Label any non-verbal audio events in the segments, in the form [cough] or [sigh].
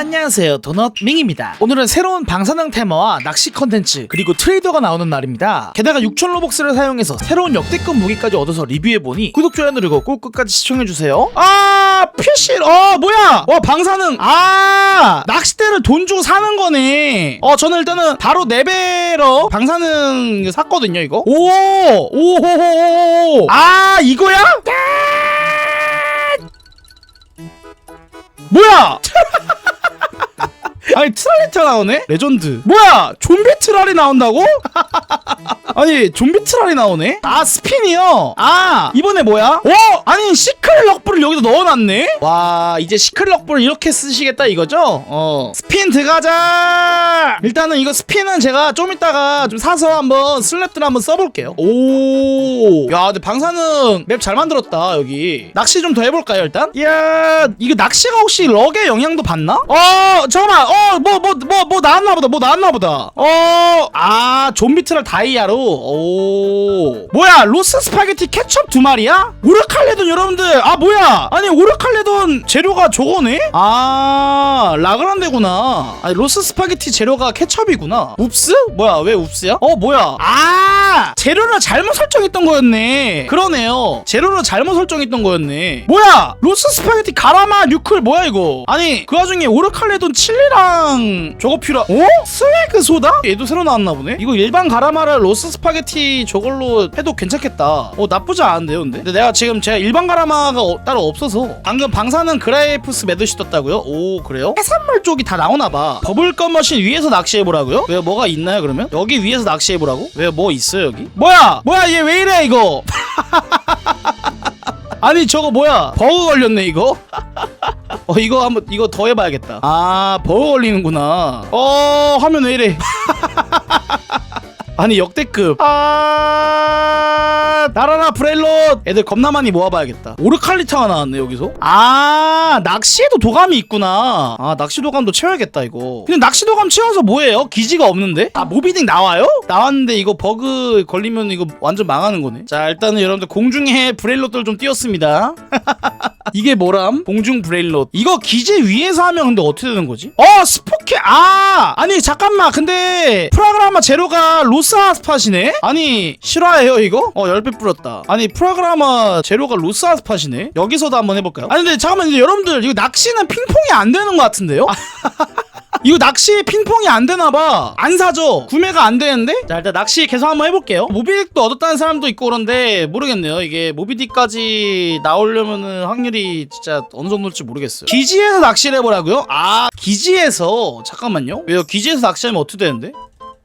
안녕하세요. 도넛밍입니다. 오늘은 새로운 방사능 테마와 낚시 컨텐츠 그리고 트레이더가 나오는 날입니다. 게다가 6천 로벅스를 사용해서 새로운 역대급 무기까지 얻어서 리뷰해보니 구독 좋아요 누르고 꼭 끝까지 시청해주세요. 아 피실! 어 뭐야? 와 방사능! 아 낚싯대를 돈 주고 사는 거네. 어 저는 일단은 바로 네배러 방사능 샀거든요 이거. 오오호호호 아 이거야? 뭐야 [laughs] 아니 트랄리타 나오네? 레전드 뭐야 좀비 트랄이 나온다고? [laughs] 아니 좀비 트랄이 나오네? 아 스핀이요? 아 이번에 뭐야? 어? 아니 시크릿 럭블을 여기다 넣어놨네? 와 이제 시크릿 럭블을 이렇게 쓰시겠다 이거죠? 어 스핀 들어가자 일단은 이거 스핀은 제가 좀 이따가 좀 사서 한번 슬랩들 한번 써볼게요 오 야 근데 방사능 맵 잘 만들었다 여기 낚시 좀 더 해볼까요 일단? 이야 이거 낚시가 혹시 럭의 영향도 받나? 어 잠깐만 어 뭐 뭐 뭐 뭐 나왔나 보다. 뭐 나왔나 보다. 어 아 좀비 트랄 다이아로. 오. 뭐야 로스 스파게티 케첩 두 마리야? 오르칼레돈 여러분들. 아 뭐야? 아니 오르칼레돈 재료가 저거네? 아 라그란데구나. 아니 로스 스파게티 재료가 케첩이구나. 웁스? 뭐야 왜 웁스야? 어 뭐야? 아 재료를 잘못 설정했던 거였네. 그러네요. 재료를 잘못 설정했던 거였네. 뭐야? 로스 스파게티 가라마 뉴클 뭐야 이거? 아니 그 와중에 오르칼레돈 칠리랑 저거 필요 어? 스웨그 소다? 얘도 새로 나왔나 보네 이거 일반 가라마를 로스 스파게티 저걸로 해도 괜찮겠다 어 나쁘지 않은데요 근데 근데 내가 지금 제가 일반 가라마가 어- 따로 없어서 방금 방사능 그라이프스 매드시 떴다고요? 오 그래요? 해산물 쪽이 다 나오나봐 버블껌 머신 위에서 낚시해보라고요? 왜 뭐가 있나요 그러면? 여기 위에서 낚시해보라고? 왜 뭐 있어요 여기? 뭐야 뭐야 얘 왜 이래 이거 [laughs] 아니 저거 뭐야 버그 걸렸네 이거 [laughs] 어 이거 한번 이거 더 해봐야겠다. 아 버그 걸리는구나. 어 화면 왜 이래 [laughs] 아니 역대급. 아 나라라 브레일롯 애들 겁나 많이 모아봐야겠다. 오르칼리타가 나왔네 여기서. 아 낚시에도 도감이 있구나. 아 낚시 도감도 채워야겠다 이거. 근데 낚시 도감 채워서 뭐예요? 기지가 없는데? 아 모비딩 나와요? 나왔는데 이거 버그 걸리면 이거 완전 망하는 거네. 자 일단은 여러분들 공중에 브레일롯들 좀 띄웠습니다. [laughs] 이게 뭐람? 공중 브레일롯 이거 기지 위에서 하면 근데 어떻게 되는 거지? 어 스포케 아! 아니 잠깐만. 근데 프라그라마 제로가 로스 아 스팟이네? 아니 실화예요 이거? 어 10배 뿌렸다 아니 프라그라마 제로가 로스아 스팟이네? 여기서도 한번 해볼까요? 아니 근데 잠깐만 근데 여러분들 이거 낚시는 핑퐁이 안 되는 것 같은데요? [laughs] 이거 낚시 핑퐁이 안 되나봐 안 사죠 구매가 안 되는데 자 일단 낚시 계속 한번 해볼게요 모비딕도 얻었다는 사람도 있고 그런데 모르겠네요 이게 모비딕까지 나오려면은 확률이 진짜 어느 정도일지 모르겠어요 기지에서 낚시를 해보라고요? 아 기지에서 잠깐만요 왜요 기지에서 낚시하면 어떻게 되는데?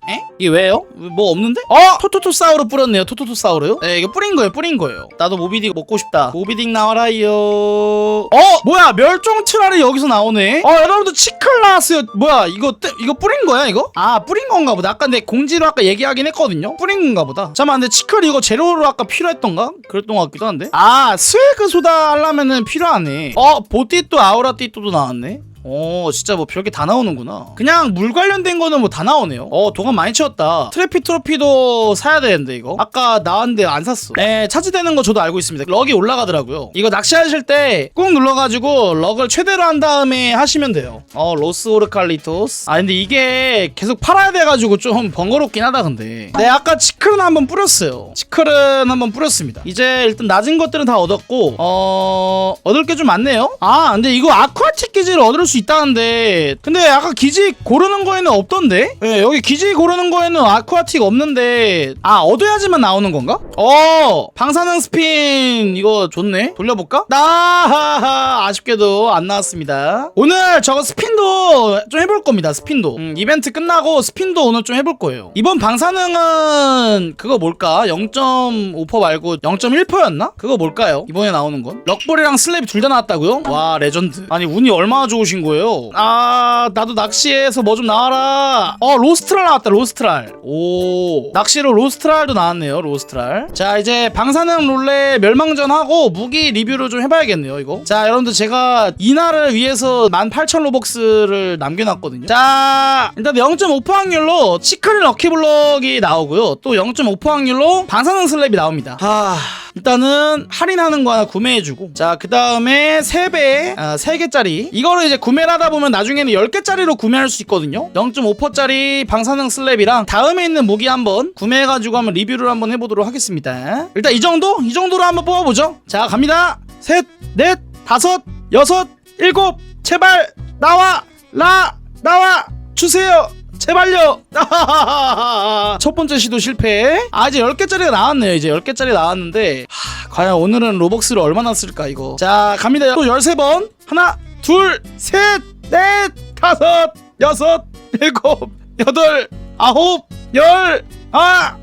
에? 이게 왜요? 뭐 없는데? 어! 토토토사우루 뿌렸네요 토토토사우루 네 이게 뿌린 거예요 뿌린 거예요 나도 모비딕 먹고 싶다 모비딕 나와라요 어! 뭐야 멸종 트랄이 여기서 나오네 어 여러분들 치클 나왔어요 뭐야 이거 뜨- 이거 뿌린 거야 이거? 아 뿌린 건가 보다 아까 내 공지로 아까 얘기하긴 했거든요 뿌린 건가 보다 잠깐만 근데 치클 이거 재료로 아까 필요했던가? 그랬던 것 같기도 한데 아 스웨그 소다 하려면은 필요하네 어 보띠또 아우라띠또도 나왔네 어 진짜 뭐 별게 다 나오는구나. 그냥 물 관련된 거는 뭐 다 나오네요. 어 도감 많이 채웠다. 트래피 트로피도 사야 되는데 이거? 아까 나왔는데 안 샀어. 네 차지되는 거 저도 알고 있습니다. 럭이 올라가더라고요. 이거 낚시하실 때 꾹 눌러가지고 럭을 최대로 한 다음에 하시면 돼요. 어 로스 오르칼리토스. 아 근데 이게 계속 팔아야 돼가지고 좀 번거롭긴 하다 근데. 네 아까 치클은 한번 뿌렸어요. 치클은 한번 뿌렸습니다. 이제 일단 낮은 것들은 다 얻었고 어 얻을 게 좀 많네요. 아 근데 이거 아쿠아틱 기지를 얻을 수 있다는데 근데 아까 기지 고르는 거에는 없던데 네, 여기 기지 고르는 거에는 아쿠아틱 없는데 아 얻어야지만 나오는 건가? 어 방사능 스핀 이거 좋네 돌려볼까? 나하하 아쉽게도 안 나왔습니다 오늘 저거 스핀도 좀 해볼 겁니다 스핀도 음, 이벤트 끝나고 스핀도 오늘 좀 해볼 거예요 이번 방사능은 그거 뭘까? 0.5% 말고 0.1%였나? 그거 뭘까요? 이번에 나오는 건? 럭볼이랑 슬랩이 둘 다 나왔다고요? 와 레전드 아니 운이 얼마나 좋으신 거예요? 아 나도 낚시해서 뭐 좀 나와라. 어 로스트랄 나왔다 로스트랄. 오. 낚시로 로스트랄도 나왔네요 로스트랄. 자 이제 방사능 롤레 멸망전 하고 무기 리뷰를 좀 해봐야겠네요 이거. 자 여러분들 제가 이날을 위해서 18,000 로벅스를 남겨놨거든요. 자 일단 0.5% 확률로 치크린 럭키블럭이 나오고요. 또 0.5% 확률로 방사능 슬랩이 나옵니다. 하 일단은 할인하는 거 하나 구매해주고. 자 그 다음에 3배 아, 3개짜리. 이거를 이제 구매를 하다 보면 나중에는 10개짜리로 구매할 수 있거든요. 0.5%짜리 방사능 슬랩이랑 다음에 있는 무기 한번 구매해가지고 한번 리뷰를 한번 해보도록 하겠습니다. 일단 이 정도? 이 정도로 한번 뽑아보죠. 자 갑니다. 셋, 넷, 다섯, 여섯, 일곱. 제발 나와 라 나와 주세요 제발요. [laughs] 첫 번째 시도 실패. 아 이제 10개짜리가 나왔네요. 이제 10개짜리 나왔는데 하, 과연 오늘은 로벅스를 얼마나 쓸까 이거. 자 갑니다. 또 13번. 하나 둘 셋 넷 다섯 여섯 일곱 여덟 아홉 열아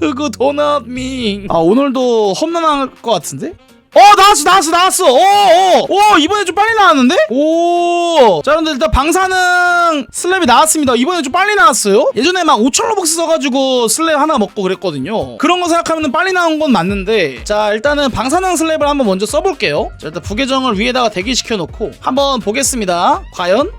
흑우 [laughs] 도넛 밍 아 오늘도 험난할 것 같은데 어 나왔어 나왔어 나왔어. 어어. 오 이번에 좀 빨리 나왔는데? 오자 여러분들 일단 방사능 슬랩이 나왔습니다. 이번에 좀 빨리 나왔어요. 예전에 막 5천 로벅스 써가지고 슬랩 하나 먹고 그랬거든요. 그런 거 생각하면 빨리 나온 건 맞는데 자 일단은 방사능 슬랩을 한번 먼저 써볼게요. 자 일단 부계정을 위에다가 대기시켜 놓고 한번 보겠습니다. 과연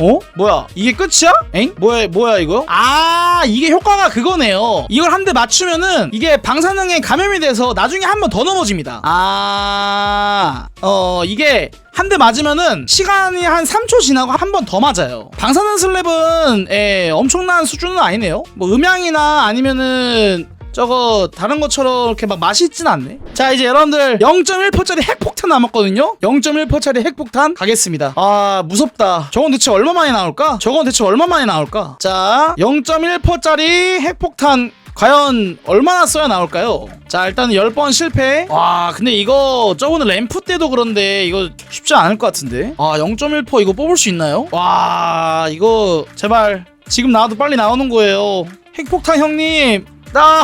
어? 뭐야? 이게 끝이야? 엥? 뭐야, 뭐야, 이거? 아, 이게 효과가 그거네요. 이걸 한 대 맞추면은 이게 방사능에 감염이 돼서 나중에 한 번 더 넘어집니다. 아, 어, 이게 한 대 맞으면은 시간이 한 3초 지나고 한 번 더 맞아요. 방사능 슬랩은 예, 엄청난 수준은 아니네요. 뭐 음향이나 아니면은 저거 다른 것처럼 이렇게 막 맛이 있진 않네. 자 이제 여러분들 0.1%짜리 핵폭탄 남았거든요. 0.1%짜리 핵폭탄 가겠습니다. 아 무섭다. 저건 대체 얼마 만에 나올까? 저건 대체 얼마 만에 나올까? 자 0.1%짜리 핵폭탄 과연 얼마나 써야 나올까요? 자 일단 10번 실패 와 근데 이거 저번에 램프 때도 그런데 이거 쉽지 않을 것 같은데 아 0.1% 이거 뽑을 수 있나요? 와 이거 제발 지금 나와도 빨리 나오는 거예요 핵폭탄 형님 나!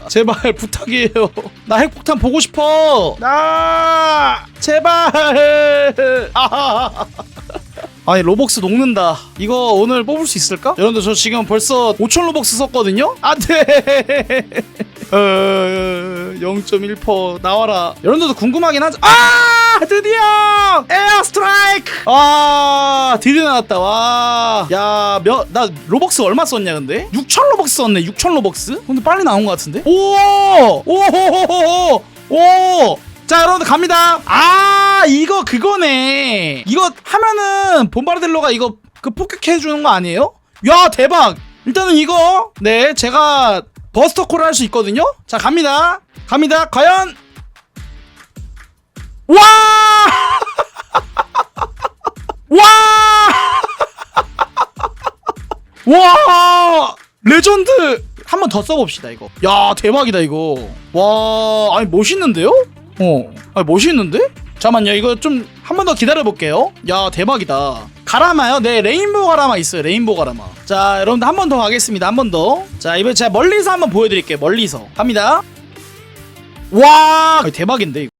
[laughs] 제발 부탁이에요. 나 핵폭탄 보고 싶어. 나! 제발! [laughs] 아니 로벅스 녹는다. 이거 오늘 뽑을 수 있을까? 여러분들 저 지금 벌써 5천 로벅스 썼거든요? 안돼! [laughs] 어, 0.1% 나와라. 여러분들도 궁금하긴 하죠 아 드디어! 에어 스트라이크! 아 드디어 나왔다. 와야몇나 로벅스 얼마 썼냐 근데? 6천 로벅스 썼네 6천 로벅스. 근데 빨리 나온 것 같은데? 오오오오오! 자 여러분들 갑니다. 아 이거 그거네. 이거 하면은 본바르델로가 이거 그 폭격해 주는 거 아니에요? 야 대박. 일단은 이거 네 제가 버스터 콜을 할 수 있거든요. 자 갑니다. 갑니다. 과연 와! 레전드! 한 번 더 써봅시다, 이거. 야, 대박이다, 이거. 와, 아니, 멋있는데요? 어. 아니, 멋있는데? 잠깐만요, 이거 좀, 한 번 더 기다려볼게요. 야, 대박이다. 가라마요? 네, 레인보우 가라마 있어요, 레인보우 가라마. 자, 여러분들 한 번 더 가겠습니다, 한 번 더. 자, 이번에 제가 멀리서 한번 보여드릴게요, 멀리서. 갑니다. 와! 대박인데, 이거.